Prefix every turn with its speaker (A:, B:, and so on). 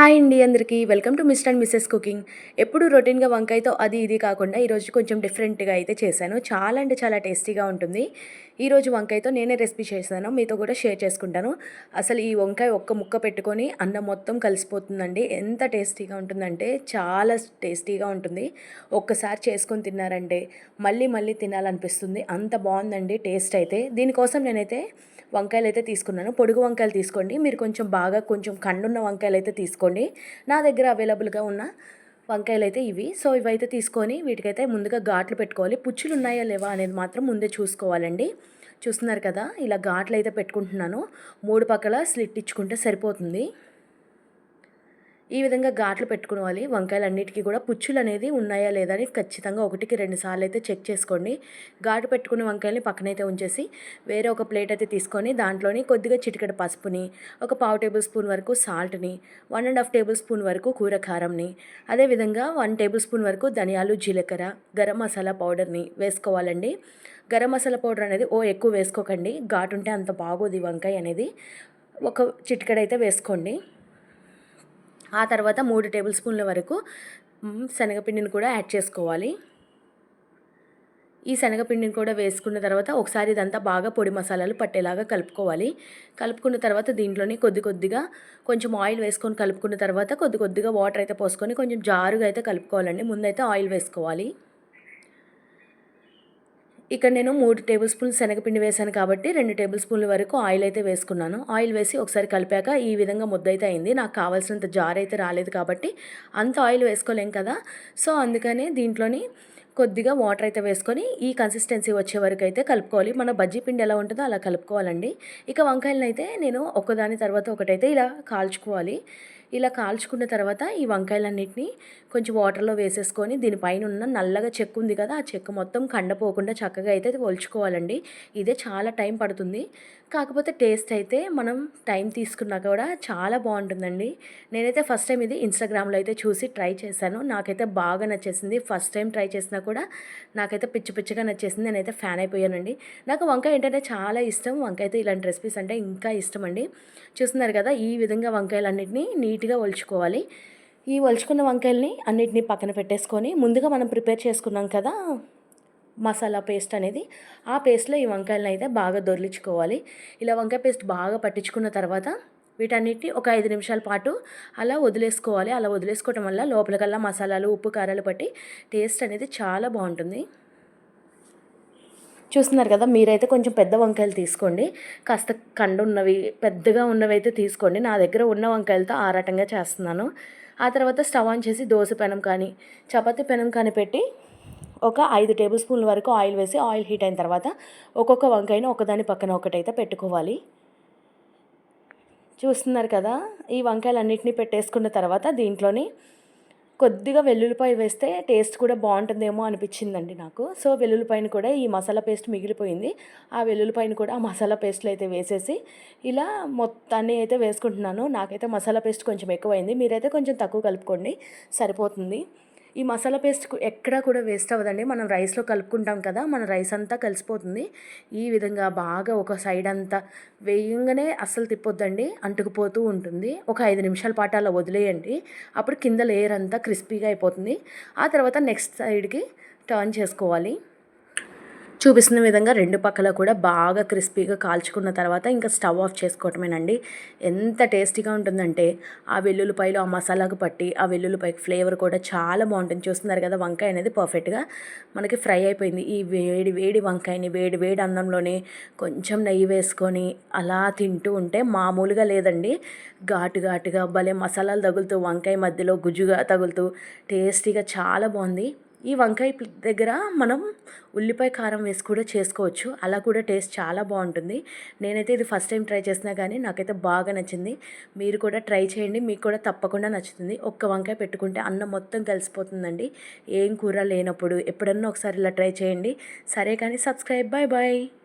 A: Hi అండి అందరికీ. Welcome to mister and missus cooking. ఎప్పుడు రొటీన్గా వంకాయతో అది ఇది కాకుండా ఈరోజు కొంచెం డిఫరెంట్గా అయితే చేశాను. చాలా అంటే చాలా టేస్టీగా ఉంటుంది. ఈరోజు వంకాయతో నేనే రెసిపీ చేశాను మీతో కూడా షేర్ చేసుకుంటాను. అసలు ఈ వంకాయ ఒక్క ముక్క పెట్టుకొని అన్నం మొత్తం కలిసిపోతుందండి. ఎంత టేస్టీగా ఉంటుందంటే చాలా టేస్టీగా ఉంటుంది. ఒక్కసారి చేసుకొని తిన్నారంటే మళ్ళీ మళ్ళీ తినాలనిపిస్తుంది. అంత బాగుందండి టేస్ట్ అయితే. దీనికోసం నేనైతే వంకాయలు అయితే తీసుకున్నాను. పొడుగు వంకాయలు తీసుకోండి. మీరు కొంచెం బాగా కొంచెం కండున్న వంకాయలు అయితే తీసుకోండి. నా దగ్గర అవైలబుల్గా ఉన్న వంకాయలు అయితే ఇవి. సో ఇవైతే తీసుకొని వీటికైతే ముందుగా ఘాట్లు పెట్టుకోవాలి. పుచ్చులు ఉన్నాయా లేవా అనేది మాత్రం ముందే చూసుకోవాలండి. చూస్తున్నారు కదా ఇలా ఘాట్లు అయితే పెట్టుకుంటున్నాను. మూడు పక్కల స్లిట్ ఇచ్చుకుంటే సరిపోతుంది. ఈ విధంగా ఘాట్లు పెట్టుకోవాలి. వంకాయలు అన్నిటికీ కూడా పుచ్చులు అనేది ఉన్నాయా లేదా అని ఖచ్చితంగా ఒకటికి రెండు సార్లు అయితే చెక్ చేసుకోండి. ఘాటు పెట్టుకున్న వంకాయల్ని పక్కనైతే ఉంచేసి వేరే ఒక ప్లేట్ అయితే తీసుకొని దాంట్లోని కొద్దిగా చిటికెడ పసుపుని ఒక పావు టేబుల్ స్పూన్ వరకు సాల్ట్ని one and half table spoon వరకు కూర కారంని అదేవిధంగా వన్ టేబుల్ స్పూన్ వరకు ధనియాలు జీలకర్ర గరం మసాలా పౌడర్ని వేసుకోవాలండి. గరం మసాలా పౌడర్ అనేది ఓ ఎక్కువ వేసుకోకండి. ఘాటు ఉంటే అంత బాగోదు వంకాయ అనేది. ఒక చిటికెడైతే వేసుకోండి. ఆ తర్వాత మూడు టేబుల్ స్పూన్ల వరకు శనగపిండిని కూడా యాడ్ చేసుకోవాలి. ఈ శనగపిండిని కూడా వేసుకున్న తర్వాత ఒకసారి ఇదంతా బాగా పొడి మసాలాలు పట్టేలాగా కలుపుకోవాలి. కలుపుకున్న తర్వాత దీంట్లోనే కొద్ది కొద్దిగా కొంచెం ఆయిల్ వేసుకొని కలుపుకున్న తర్వాత కొద్ది కొద్దిగా వాటర్ అయితే పోసుకొని కొంచెం జారుగా అయితే కలుపుకోవాలండి. ముందైతే ఆయిల్ వేసుకోవాలి. ఇక్కడ నేను మూడు టేబుల్ స్పూన్ శనగపిండి వేశాను కాబట్టి రెండు టేబుల్ స్పూన్ల వరకు ఆయిల్ అయితే వేసుకున్నాను. ఆయిల్ వేసి ఒకసారి కలిపాక ఈ విధంగా ముద్ద అయితే అయింది. నాకు కావాల్సినంత జార్ అయితే రాలేదు కాబట్టి అంత ఆయిల్ వేసుకోలేం కదా. సో అందుకనే దీంట్లోని కొద్దిగా వాటర్ అయితే వేసుకొని ఈ కన్సిస్టెన్సీ వచ్చే వరకు అయితే కలుపుకోవాలి. మన బజ్జీ పిండి ఎలా ఉంటుందో అలా కలుపుకోవాలండి. ఇక వంకాయలను అయితే నేను ఒకదాని తర్వాత ఒకటైతే ఇలా కాల్చుకోవాలి. ఇలా కాల్చుకున్న తర్వాత ఈ వంకాయలన్నింటినీ కొంచెం వాటర్లో వేసేసుకొని దీనిపైన ఉన్న నల్లగా చెక్కు ఉంది కదా ఆ చెక్క మొత్తం కండపోకుండా చక్కగా అయితే ఒలుచుకోవాలండి. ఇదే చాలా టైం పడుతుంది. కాకపోతే టేస్ట్ అయితే మనం టైం తీసుకున్నా కూడా చాలా బాగుంటుందండి. నేనైతే ఫస్ట్ టైం ఇది ఇన్స్టాగ్రామ్లో అయితే చూసి ట్రై చేశాను. నాకైతే బాగా నచ్చేసింది. ఫస్ట్ టైం ట్రై చేసినా కూడా నాకైతే పిచ్చి పిచ్చిగా నచ్చేసింది. నేనైతే ఫ్యాన్ అయిపోయానండి. నాకు వంకాయ ఏంటంటే చాలా ఇష్టం. వంకాయతో ఇలాంటి రెసిపీస్ అంటే ఇంకా ఇష్టం అండి చూస్తున్నారు కదా ఈ విధంగా వంకాయలన్నింటినీ నీట్ నీట్గా ఒలుచుకోవాలి. ఈ ఒలుచుకున్న వంకాయల్ని అన్నిటినీ పక్కన పెట్టేసుకొని ముందుగా మనం ప్రిపేర్ చేసుకున్నాం కదా మసాలా పేస్ట్ అనేది ఆ పేస్ట్లో ఈ వంకాయలను అయితే బాగా దొరిలించుకోవాలి. ఇలా వంకాయ పేస్ట్ బాగా పట్టించుకున్న తర్వాత వీటన్నిటిని ఒక ఐదు నిమిషాల పాటు అలా వదిలేసుకోవాలి. అలా వదిలేసుకోవటం వల్ల లోపలికల్లా మసాలాలు ఉప్పు కారాలు పట్టి టేస్ట్ అనేది చాలా బాగుంటుంది. చూస్తున్నారు కదా మీరైతే కొంచెం పెద్ద వంకాయలు తీసుకోండి. కాస్త కండు ఉన్నవి పెద్దగా ఉన్నవి అయితే తీసుకోండి. నా దగ్గర ఉన్న వంకాయలతో ఆరాటంగా చేస్తున్నాను. ఆ తర్వాత స్టవ్ ఆన్ చేసి దోశ పెనం కానీ చపాతీ పెనం కానీ పెట్టి ఒక ఐదు టేబుల్ స్పూన్ల వరకు ఆయిల్ వేసి ఆయిల్ హీట్ అయిన తర్వాత ఒక్కొక్క వంకాయను ఒకదాని పక్కన ఒకటైతే పెట్టుకోవాలి. చూస్తున్నారు కదా ఈ వంకాయలు అన్నింటినీ పెట్టేసుకున్న తర్వాత దీంట్లోని కొద్దిగా వెల్లుల్లిపాయ వేస్తే టేస్ట్ కూడా బాగుంటుందేమో అనిపించిందండి నాకు. సో వెల్లుల్లిపాయను కూడా ఈ మసాలా పేస్ట్ మిగిలిపోయింది. ఆ వెల్లుల్లిపాయను కూడా ఆ మసాలా పేస్ట్లో అయితే వేసేసి ఇలా మొత్తాన్ని అయితే వేసుకుంటున్నాను. నాకైతే మసాలా పేస్ట్ కొంచెం ఎక్కువైంది. మీరైతే కొంచెం తక్కువ కలుపుకోండి. సరిపోతుంది. ఈ మసాలా పేస్ట్ ఎక్కడా కూడా వేస్ట్ అవ్వదండి. మనం రైస్లో కలుపుకుంటాం కదా మన రైస్ అంతా కలిసిపోతుంది. ఈ విధంగా బాగా ఒక సైడ్ అంతా వేయంగానే అస్సలు తిప్పొద్దండి అంటుకుపోతూ ఉంటుంది. ఒక ఐదు నిమిషాల పాటు అలా వదిలేయండి. అప్పుడు కింద లేయర్ అంతా క్రిస్పీగా అయిపోతుంది. ఆ తర్వాత నెక్స్ట్ సైడ్కి టర్న్ చేసుకోవాలి. చూపిస్తున్న విధంగా రెండు పక్కల కూడా బాగా క్రిస్పీగా కాల్చుకున్న తర్వాత ఇంకా స్టవ్ ఆఫ్ చేసుకోవటమేనండి. ఎంత టేస్టీగా ఉంటుందంటే ఆ వెల్లుల్లిపాయలు ఆ మసాలాకు పట్టి ఆ వెల్లుల్లిపాయకి ఫ్లేవర్ కూడా చాలా బాగుంటుంది. చూస్తున్నారు కదా వంకాయ అనేది పర్ఫెక్ట్గా మనకి ఫ్రై అయిపోయింది. ఈ వేడి వేడి వంకాయని వేడి వేడి అన్నంలోనే కొంచెం నెయ్యి వేసుకొని అలా తింటూ ఉంటే మామూలుగా లేదండి. ఘాటు ఘాటుగా భలే మసాలాలు తగులుతూ వంకాయ మధ్యలో గుజ్జుగా తగులుతూ టేస్టీగా చాలా బాగుంది. ఈ వంకాయ దగ్గర మనం ఉల్లిపాయ కారం వేసి కూడా చేసుకోవచ్చు. అలా కూడా టేస్ట్ చాలా బాగుంటుంది. నేనైతే ఇది ఫస్ట్ టైం ట్రై చేసినా కానీ నాకైతే బాగా నచ్చింది. మీరు కూడా ట్రై చేయండి. మీకు కూడా తప్పకుండా నచ్చుతుంది. ఒక్క వంకాయ పెట్టుకుంటే అన్నం మొత్తం కలిసిపోతుందండి. ఏం కూర లేనప్పుడు ఎప్పుడన్నా ఒకసారి ఇలా ట్రై చేయండి. సరే కానీ సబ్స్క్రైబ్. Bye bye